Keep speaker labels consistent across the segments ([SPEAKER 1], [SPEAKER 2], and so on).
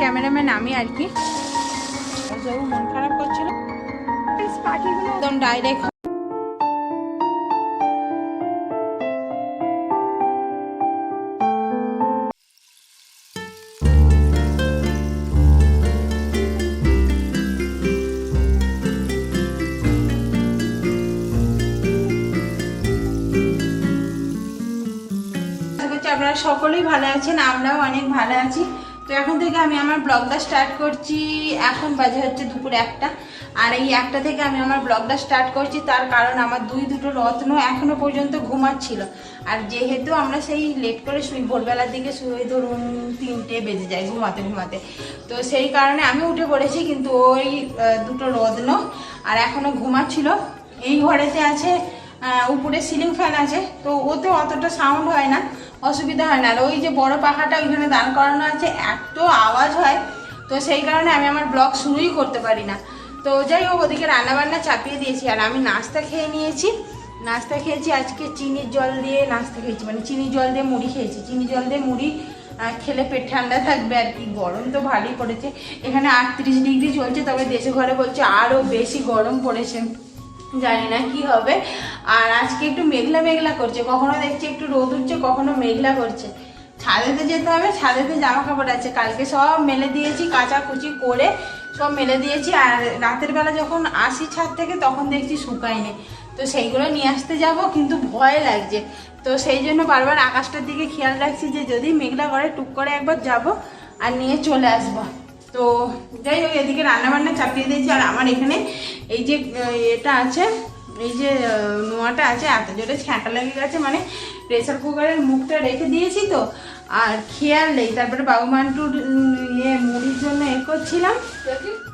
[SPEAKER 1] Cameraman আমি আর কি। মন খারাপ করছিল। পাখিগুলো একদম ডাইরেক্ট আপনারা সকলেই ভালো আছেন আমরাও অনেক ভালো আছি। তো এখন থেকে আমি আমার ব্লগটা স্টার্ট করছি। এখন বাজে হচ্ছে দুপুর একটা। আর এই একটা থেকে আমি আমার ব্লগটা স্টার্ট করছি, তার কারণ আমার দুই দুটো রত্ন এখনও পর্যন্ত ঘুমাচ্ছিল। আর যেহেতু আমরা সেই লেট করে শুই, ভোরবেলার দিকে শুয়ে ধরুন তিনটে বেজে যায় ঘুমাতে ঘুমাতে। তো সেই কারণে আমি উঠে পড়েছি, কিন্তু ওই দুটো রত্ন আর এখনও ঘুমাচ্ছিল। এই ঘরেতে আছে উপরে সিলিং ফ্যান আছে, তো ওতে অতটা সাউন্ড হয় না, অসুবিধা হয় না। আর ওই যে বড় পাখাটা ওইখানে দান করানো আছে, এত আওয়াজ হয়, তো সেই কারণে আমি আমার ব্লগ শুরুই করতে পারি না। তো যাই হোক, ওদিকে রান্নাবান্না চাপিয়ে দিয়েছি, আর আমি নাস্তা খেয়ে নিয়েছি। নাস্তা খেয়েছি, আজকে চিনির জল দিয়ে নাস্তা খেয়েছি মানে চিনির জল দিয়ে মুড়ি খেয়েছি। চিনি জল দিয়ে মুড়ি খেলে পেট ঠান্ডা থাকবে আর কি, গরম তো ভালোই পড়েছে। এখানে আটত্রিশ ডিগ্রি চলছে, তবে দেশে ঘরে বলছে আরও বেশি গরম পড়েছে। জানি না কি হবে। আর আজকে একটু মেঘলা মেঘলা করছে। কখনো দেখছি একটু রোদ উঠছে, কখনো মেঘলা করছে। ছাদেতে যেতে হবে, ছাদেতে জামা কাপড় আছে। কালকে সব মেলে দিয়েছি, কাচাকুচি করে সব মেলে দিয়েছি। আর রাতের বেলা যখন আসি ছাদ থেকে, তখন দেখছি শুকায়নি। তো সেইগুলো নিয়ে আসতে যাব, কিন্তু ভয় লাগছে। তো সেই জন্য বারবার আকাশটার দিকে খেয়াল রাখছি যে যদি মেঘলা করে, টুক করে একবার যাব আর নিয়ে চলে আসব। তো যাই হোক, এদিকে রান্নাবান্না চাপিয়ে দিয়েছি, আর আমার এখানে এই যে এটা আছে, এই যে নোয়াটা আছে, এত জোরে ছ্যাঁটা লেগে গেছে মানে প্রেসার কুকারের মুখটা রেখে দিয়েছি তো, আর খেয়াল নেই, তারপরে বাবু মান্টুর ইয়ে মুড়ির জন্য এ করছিলাম,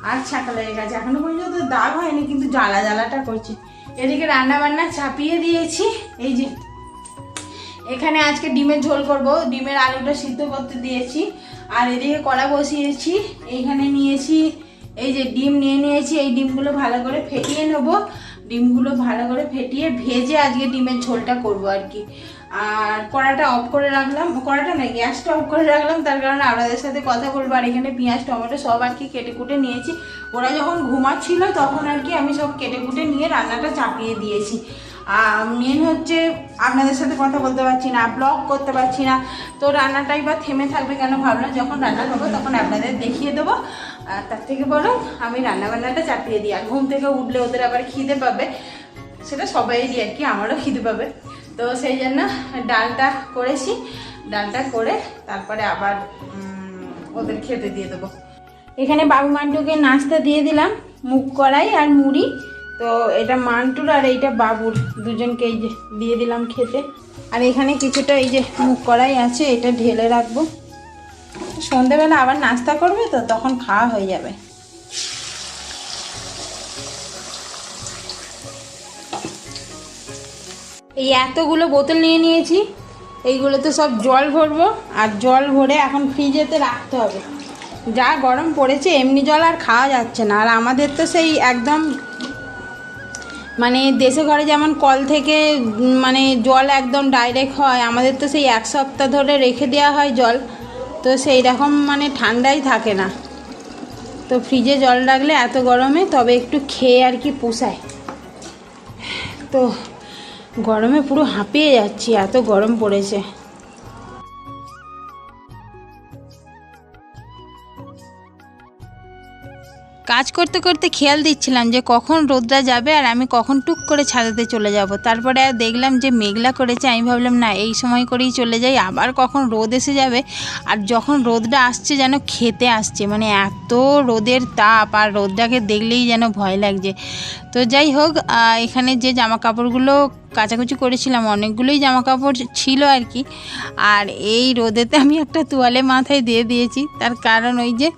[SPEAKER 1] আর ছ্যাঁটা লেগে গেছে, এখনও পর্যন্ত দাগ হয়নি, কিন্তু জ্বালা জ্বালাটা করছি। এদিকে রান্না বান্না চাপিয়ে দিয়েছি, এই যে, এখানে আজকে ডিমের ঝোল করব, ডিমের আলুটা সিদ্ধ করতে দিয়েছি আর এদিকে কড়া বসিয়েছি, এইখানে নিয়েছি, এই যে ডিম নিয়ে নিয়েছি, এই ডিমগুলো ভালো করে ফেটিয়ে নেব। ডিমগুলো ভালো করে ফেটিয়ে ভেজে আজকে ডিমের ঝোলটা করব আর কি। আর কড়াটা অফ করে রাখলাম। কড়াটা না গ্যাসটা অফ করে রাখলাম, তার কারণে আপনাদের সাথে কথা বলব। আর এখানে পেঁয়াজ, টমেটো সব আর কি কেটে কুটে নিয়েছি। ওরা যখন ঘুমাচ্ছিল, তখন আর কি আমি সব কেটে কুটে নিয়ে রান্নাটা চাপিয়ে দিয়েছি। মেন হচ্ছে আপনাদের সাথে কথা বলতে পারছি না ব্লগ করতে পারছি না। তো রান্নাটাই বা থেমে থাকবে কেন ভাবলাম যখন রান্না করব তখন আপনাদের দেখিয়ে দেবো। আর তার থেকে বরং আমি রান্না বান্নাটা চাপিয়ে দিই। আর ঘুম থেকে উঠলে ওদের আবার খিদে পাবে, সেটা সবাইরই আর কি, আমারও খিদে পাবে। তো সেই জন্য ডালটা করেছি, ডালটা করে তারপরে আবার ওদের খেতে দিয়ে দেবো। এখানে বাবু মান্টুকে নাস্তা দিয়ে দিলাম, মুগ কড়াই আর মুড়ি। তো এটা মান্টুর আর এইটা বাবুর। দুজনকে এই যে দিয়ে দিলাম খেতে। আর এখানে কিছুটা এই যে মুখ কড়াই আছে, এটা ঢেলে রাখব। সন্ধেবেলা আবার নাস্তা করবে তো, তখন খাওয়া হয়ে যাবে। এই এতগুলো বোতল নিয়ে নিয়েছি এইগুলোতে সব জল ভরবো, আর জল ভরে এখন ফ্রিজেতে রাখতে হবে। যা গরম পড়েছে, এমনি জল আর খাওয়া যাচ্ছে না। আর আমাদের তো সেই একদম মানে দেশে ঘরে যেমন কল থেকে মানে জল একদম ডাইরেক্ট হয়, আমাদের তো সেই এক সপ্তাহ ধরে রেখে দেওয়া হয় জল। তো সেই রকম মানে ঠান্ডাই থাকে না। তো ফ্রিজে জল রাখলে এত গরমে তবে একটু খেয়ে আর কি পোষায়। তো গরমে পুরো হাঁপিয়ে যাচ্ছি, এত গরম পড়েছে। কাজ করতে করতে খেয়াল দিচ্ছিলাম যে কখন রোদটা যাবে আর আমি কখন টুক করে ছাদেতে চলে যাব। তারপরে দেখলাম যে মেঘলা করেছে, আমি ভাবলাম, না, এই সময় করেই চলে যাই। আবার কখন রোদ এসে যাবে আর যখন রোদটা আসছে যেন খেতে আসছে। মানে এত রোদের তাপ আর রোদটাকে দেখলেই যেন ভয় লাগছে। তো যাই হোক এখানে যে জামা কাপড়গুলো কাচাকুচি করেছিলাম, অনেকগুলোই জামা কাপড় ছিল আর কি। আর এই রোদেতে আমি একটা তোয়ালে মাথায় দিয়ে দিয়েছি, তার কারণ ওই যে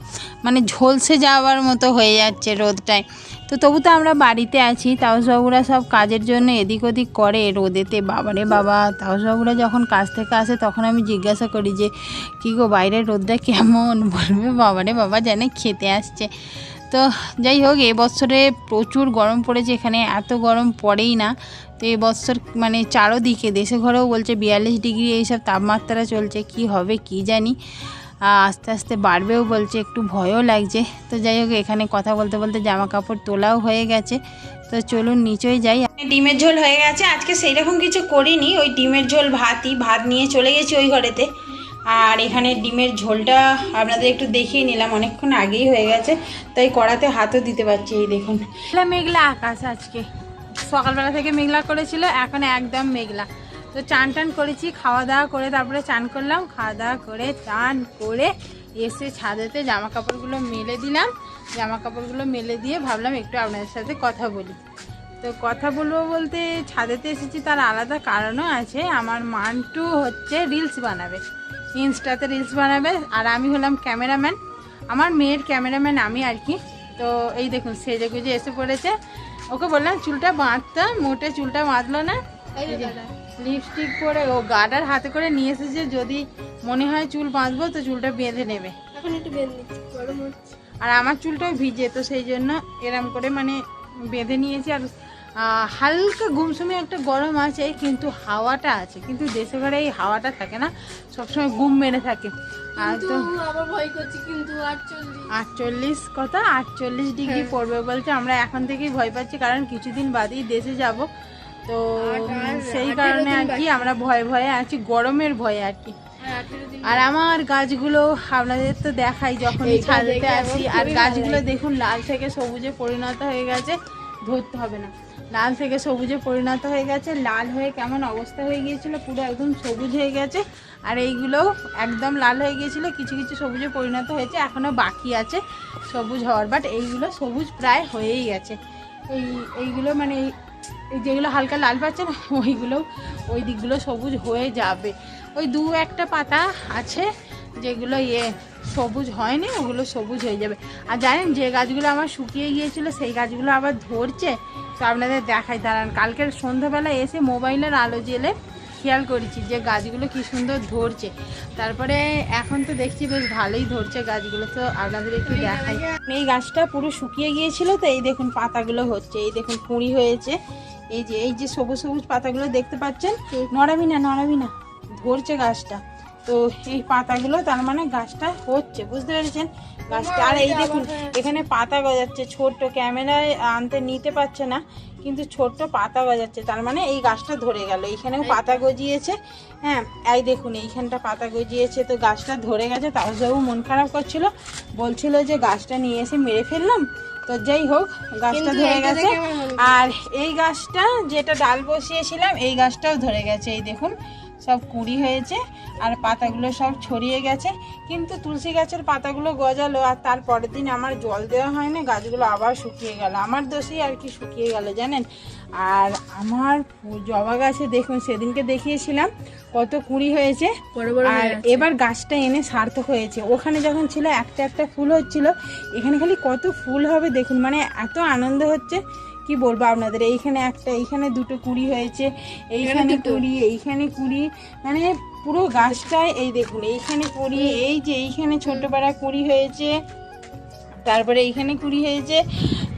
[SPEAKER 1] মানে ঝলসে যাওয়ার মতো হয়ে যাচ্ছে রোদটায়। তো তবু তো আমরা বাড়িতে আছি তাওসবাবুরা সব কাজের জন্য এদিক ওদিক করে রোদেতে। বাবারে বাবা তাওসবাবুরা যখন কাজ থেকে আসে তখন আমি জিজ্ঞাসা করি যে, কী গো, বাইরের রোদটা কেমন? বলবে, বাবারে বাবা জানে খেতে আসছে। তো যাই হোক, এবছরে প্রচুর গরম পড়েছে, এখানে এত গরম পড়েই না। তো এবছর মানে চারোদিকে দেশে ঘরেও বলছে বিয়াল্লিশ ডিগ্রি এইসব তাপমাত্রা চলছে কি হবে কি জানি। আস্তে আস্তে বাড়বেও বলছে একটু ভয়ও লাগছে। তো যাই হোক এখানে কথা বলতে বলতে জামা কাপড় তোলাও হয়ে গেছে। তো চলুন নিচেই যাই। ডিমের ঝোল হয়ে গেছে আজকে সেই রকম কিছু করিনি। ওই ডিমের ঝোল ভাতই ভাত নিয়ে চলে গেছি ওই ঘরেতে। আর এখানে ডিমের ঝোলটা আপনাদের একটু দেখিয়ে নিলাম অনেকক্ষণ আগেই হয়ে গেছে। তাই কড়াতে হাতও দিতে পারছি এই দেখুন। মেঘলা আকাশ আজকে। সকালবেলা থেকে মেঘলা করেছিল, এখন একদম মেঘলা। তো চান টান করেছি, খাওয়া দাওয়া করে তারপরে চান করলাম, খাওয়া দাওয়া করে, চান করে এসে ছাদেতে জামা কাপড়গুলো মেলে দিলাম। জামা কাপড়গুলো মেলে দিয়ে ভাবলাম একটু আপনাদের সাথে কথা বলি। তো কথা বলব বলতে ছাদেতে এসেছি, তার আলাদা কারণও আছে। আমার মান্টু হচ্ছে রিলস বানাবে, ইনস্টাতে রিলস বানাবে, আর আমি হলাম ক্যামেরাম্যান। আমার মেয়ের ক্যামেরাম্যান আমি আর কি। তো এই দেখুন সেজে গুজে এসে পড়েছে। ওকে বললাম চুলটা বাঁধতাম মোটে চুলটা বাঁধলো না? লিপস্টিক পরে ও গার্ডার হাতে করে নিয়ে এসেছে যদি মনে হয় চুল বাঁধবো তো চুলটা বেঁধে নেবে।
[SPEAKER 2] এখন একটু বেঁধে
[SPEAKER 1] আর আমার চুলটাও ভিজে তো সেই জন্য এরম করে মানে বেঁধে নিয়েছি আর হালকা গুমসুমে একটা গরম আছে কিন্তু হাওয়াটা আছে। কিন্তু দেশে ঘরে এই হাওয়াটা থাকে না সবসময় গুম মেরে থাকে। আর তো
[SPEAKER 2] ভয় করছি কিন্তু আটচল্লিশ।
[SPEAKER 1] কত আটচল্লিশ ডিগ্রি
[SPEAKER 2] হ্যাঁ।
[SPEAKER 1] পড়বে বলছে আমরা এখন থেকেই ভয় পাচ্ছি কারণ কিছুদিন বাদেই দেশে যাব। তো সেই কারণে আর কি আমরা ভয়ে ভয়ে আছি গরমের ভয়ে আর কি।
[SPEAKER 2] আর দিন
[SPEAKER 1] আর আমার গাছগুলো আপনাদের তো দেখাই
[SPEAKER 2] যখন
[SPEAKER 1] ছাদেতে আসি আর গাছগুলো দেখুন লাল থেকে সবুজে পরিণত হয়ে গেছে ধরতে হবে না। লাল থেকে সবুজে পরিণত হয়ে গেছে, লাল হয়ে কেমন অবস্থা হয়ে গিয়েছিল, পুরো একদম সবুজ হয়ে গেছে। আর এইগুলোও একদম লাল হয়ে গিয়েছিল, কিছু কিছু সবুজে পরিণত হয়েছে এখনও বাকি আছে সবুজ হওয়ার বাট এইগুলো সবুজ প্রায় হয়েই গেছে। এই, এইগুলো মানে এই- যেগুলো হালকা লাল পাচ্ছে না ওইগুলো, ওই দিকগুলো সবুজ হয়ে যাবে। ওই দু একটা পাতা আছে যেগুলো ইয়ে সবুজ হয়নি, ওগুলো সবুজ হয়ে যাবে। আর জানেন যে গাছগুলো আমার শুকিয়ে গিয়েছিল, সেই গাছগুলো আবার ধরছে তো আপনাদের দেখাই, দাঁড়ান। কালকের সন্ধ্যাবেলা এসে মোবাইলের আলো জেলে খেয়াল করেছি যে গাছগুলো কি সুন্দর ধরছে। তারপরে এখন তো দেখছি বেশ ভালোই ধরছে গাছগুলো, তো আপনাদের একটু দেখাই। এই গাছটা পুরো শুকিয়ে গিয়েছিল তো, এই দেখুন পাতাগুলো হচ্ছে, এই দেখুন কুঁড়ি হয়েছে। এই যে এই যে সবুজ সবুজ পাতাগুলো দেখতে পাচ্ছেন? নড়াবি না নড়াবি না, ধরছে গাছটা। তো এই পাতাগুলো তার মানে গাছটা হচ্ছে বুঝতে পেরেছেন? গাছটা আর এই দেখুন এখানে পাতা গজাচ্ছে ছোট্ট ক্যামেরায় আনতে নিতে পারছে না কিন্তু ছোট্ট পাতা গজাচ্ছে তার মানে এই গাছটা ধরে গেল এইখানেও পাতা গজিয়েছে হ্যাঁ এই দেখুন এইখানটা পাতা গজিয়েছে তো গাছটা ধরে গেছে তাও মন খারাপ করছিল বলছিল যে গাছটা নিয়ে এসে মেরে ফেললাম তো যাই হোক গাছটা ধরে গেছে আর এই গাছটা যেটা ডাল বসিয়েছিলাম এই গাছটাও ধরে গেছে এই দেখুন সব কুড়ি হয়েছে আর পাতাগুলো সব ছড়িয়ে গেছে। কিন্তু তুলসী গাছের পাতাগুলো গজালো আর তার পরের দিন আমার জল দেওয়া হয় না গাছগুলো আবার শুকিয়ে গেল। আমার দোষেই আর কি শুকিয়ে গেল জানেন? আর আমার জবা গাছে দেখুন সেদিনকে দেখিয়েছিলাম কত কুড়ি হয়েছে।
[SPEAKER 2] বড় বড়
[SPEAKER 1] আর এবার গাছটা এনে সার্থক হয়েছে। ওখানে যখন ছিল একটা একটা ফুল হচ্ছিল এখানে খালি কত ফুল হবে দেখুন মানে এত আনন্দ হচ্ছে। কি বলব আপনাদের? এইখানে একটা এইখানে দুটো কুড়ি হয়েছে এইখানে কুড়ি এইখানে কুড়ি মানে পুরো গাছটায় এই দেখুন এইখানে কুড়ি এই যে এইখানে ছোটোবেলা কুড়ি হয়েছে তারপরে এইখানে কুড়ি হয়েছে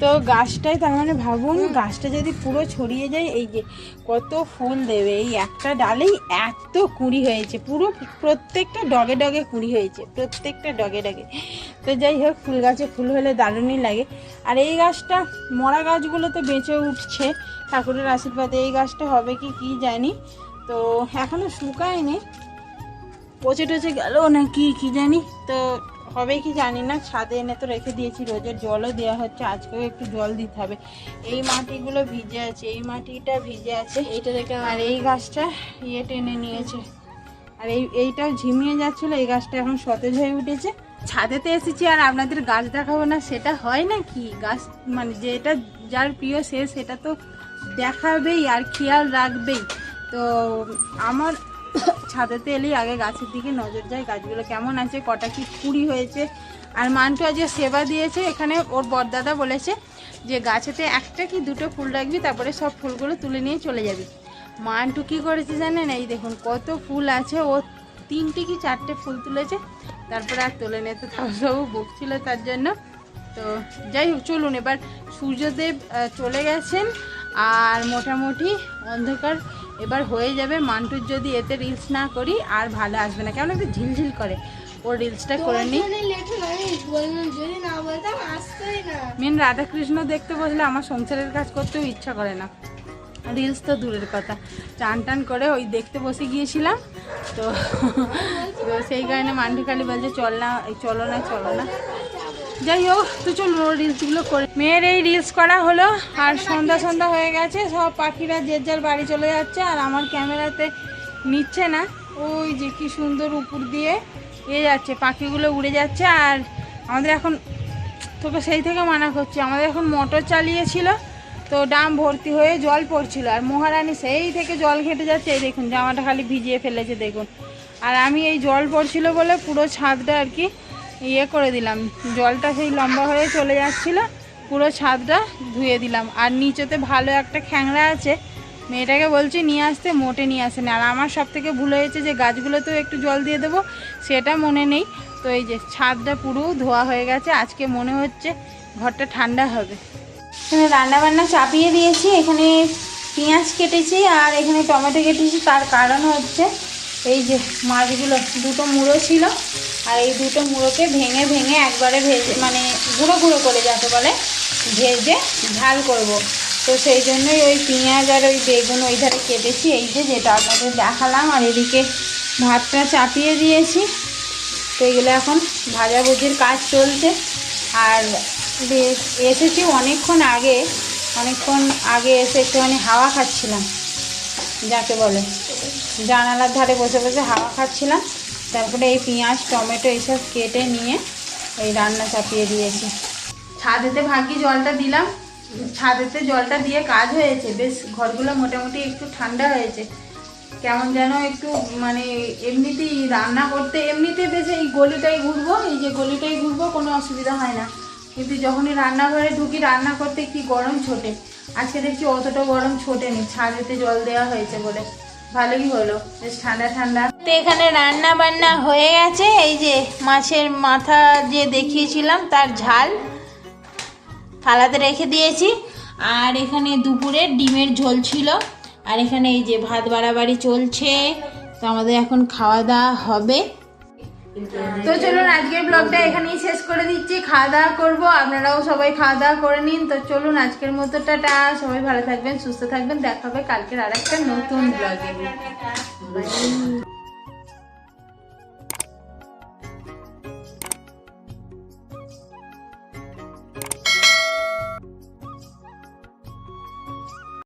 [SPEAKER 1] তো গাছটায় তার মানে ভাবুন, গাছটা যদি পুরো ছড়িয়ে যায়, এই যে কত ফুল দেবে, এই একটা ডালেই এত কুড়ি হয়েছে, পুরো প্রত্যেকটা ডগে ডগে কুড়ি হয়েছে, প্রত্যেকটা ডগে ডগে। তো যাই হোক, ফুল গাছে ফুল হলে দারুণই লাগে। আর এই গাছটা, মরা গাছগুলো তো বেঁচে উঠছে, ঠাকুরের আশীর্বাদে এই গাছটা হবে কি কি জানি। তো এখনও শুকায়নি, পচে টচে গেল না কি কি জানি। তো হবে কি জানি না, ছাদে এনে তো রেখে দিয়েছি, রোজের জলও দেওয়া হচ্ছে, আজকেও একটু জল দিতে হবে। এই মাটিগুলো ভিজে আছে, এই মাটিটা ভিজে আছে।
[SPEAKER 2] এইটা দেখে
[SPEAKER 1] আর এই গাছটা ইয়ে টেনে নিয়েছে। আর এই এইটাও ঝিমিয়ে যাচ্ছিল, এই গাছটা এখন সতেজ হয়ে উঠেছে। ছাদেতে এসেছি আর আপনাদের গাছ দেখাবো না, সেটা হয় না কি? গাছ মানে যেটা যার প্রিয় সে, সেটা তো দেখাবেই আর খেয়াল রাখবেই। তো আমার ছাদেতে এলেই আগে গাছের দিকে নজর যায় গাছগুলো কেমন আছে, কটা কি কুড়ি হয়েছে। আর মান্টু আজকে সেবা দিয়েছে, এখানে ওর বরদাদা বলেছে যে গাছেতে একটা কি দুটো ফুল রাখবি, তারপরে সব ফুলগুলো তুলে নিয়ে চলে যাবি। মান্টু কি করেছে জানেন? এই দেখুন কত ফুল আছে, ও তিনটে কি চারটে ফুল তুলেছে। তারপরে আর তোলে নিয়ে তো তাও বকছিল তার জন্য। তো যাই হোক, চলুন এবার সূর্যদেব চলে গেছেন। আর মোটামুটি অন্ধকার এবার হয়ে যাবে মান্টুর যদি এতে রিলস না করি আর ভালো আসবে না। কেমন একটু ঝিলঝিল করে। ও রিলসটা করে
[SPEAKER 2] না।
[SPEAKER 1] মেন রাধাকৃষ্ণ দেখতে বসলে আমার সংসারের কাজ করতেও ইচ্ছা করে না। রিলস তো দূরের কথা। টান টান করে ওই দেখতে বসে গিয়েছিলাম। তো তো সেই কারণে মান্ডিখালি বলছে চল না চলো না চলো না। যাই হোক, তো চলো রিলসগুলো করে মেয়ের এই রিলস করা হলো, আর সন্ধ্যা সন্ধ্যা হয়ে গেছে, সব পাখিরা যে যার বাড়ি চলে যাচ্ছে, আর আমার ক্যামেরাতে নিচ্ছে না। ওই যে কি সুন্দর উপর দিয়ে এ যাচ্ছে, পাখিগুলো উড়ে যাচ্ছে, আর আমাদের এখন, তোকে সেই থেকে মানা করছি, আমাদের এখন মোটর চালিয়েছিল, তো ডাম ভর্তি হয়ে জল পড়ছিল, আর মহারানী সেই থেকে জল ঘেটে যাচ্ছে, এই দেখুন, জামাটা খালি ভিজিয়ে ফেলেছে, দেখুন। আর আমি এই জল পড়ছিল বলে পুরো ছাদটা আর কি ইয়ে করে দিলাম। জলটা সেই লম্বা হয়ে চলে যাচ্ছিল, পুরো ছাদটা ধুয়ে দিলাম। আর নিচেতে ভালো একটা খ্যাংরা আছে, মেয়েটাকে বলছি নিয়ে আসতে, মোটে নিয়ে আসেনি। আর আমার সব থেকে ভুল হয়েছে যে গাছগুলোতেও একটু জল দিয়ে দেবো, সেটা মনে নেই। তো এই যে ছাদটা পুরো ধোয়া হয়ে গেছে, আজকে মনে হচ্ছে ঘরটা ঠান্ডা হবে। এখানে রান্না বান্না চাপিয়ে দিয়েছি, এখানে পেঁয়াজ কেটেছি আর এখানে টমেটো কেটেছি, তার কারণ হচ্ছে এই যে মাছগুলো, দুটো মুড়ো ছিল, আর এই দুটো মুড়োকে ভেঙে ভেঙে একবারে ভেজে মানে গুঁড়ো গুঁড়ো করে যাকে বলে, ভেজে ঝাল করব। তো সেই জন্যই ওই পেঁয়াজ আর ওই বেগুন ওই ধারে কেটেছি। এই যে যেটা আপনাদের দেখালাম, আর এদিকে ভাতটা চাপিয়ে দিয়েছি। তো এগুলো এখন ভাজাভুজির কাজ চলছে। আর এসেছি অনেকক্ষণ আগে অনেকক্ষণ আগে এসে একটুখানি হাওয়া খাচ্ছিলাম, যাকে বলে। জানালার ধারে বসে বসে হাওয়া খাচ্ছিলাম। তারপরে এই পেঁয়াজ, টমেটো এইসব কেটে নিয়ে এই রান্না চাপিয়ে দিয়েছি। ছাদেতে ভাগ্যি জলটা দিলাম। ছাদেতে জলটা দিয়ে কাজ হয়েছে। বেশ, ঘরগুলো মোটামুটি একটু ঠান্ডা হয়েছে। কেমন যেন একটু মানে এমনিতেই রান্না করতে, এমনিতে বেশ এই গলিটাই ঘুরবো, এই যে গলিটাই ঘুরবো, কোনো অসুবিধা হয় না। কিন্তু যখনই রান্নাঘরে ঢুকি, রান্না করতে কি গরম ছোটে। আজকে দেখছি অতটা গরম ছোটেনি। ছাদেতে জল দেওয়া হয়েছে বলে। ভালোই হলো, বেশ ঠান্ডা ঠান্ডা। তো এখানে রান্না বান্না হয়ে গেছে, এই যে মাছের মাথা যে দেখিয়েছিলাম, তার ঝাল থালাতে রেখে দিয়েছি। আর এখানে দুপুরে ডিমের ঝোল ছিল, আর এখানে এই যে ভাত বাড়াবাড়ি চলছে, তো আমাদের এখন খাওয়া দাওয়া হবে। তো চলুন আজকের ব্লগটা এখানেই শেষ করে দিচ্ছি। খাওয়া দাওয়া করব আপনারাও সবাই খাওয়া দাওয়া করে নিন। তো চলুন আজকের মতো টাটা সবাই ভালো থাকবেন সুস্থ থাকবেন। দেখা হবে কালকের আর একটা নতুন ব্লগে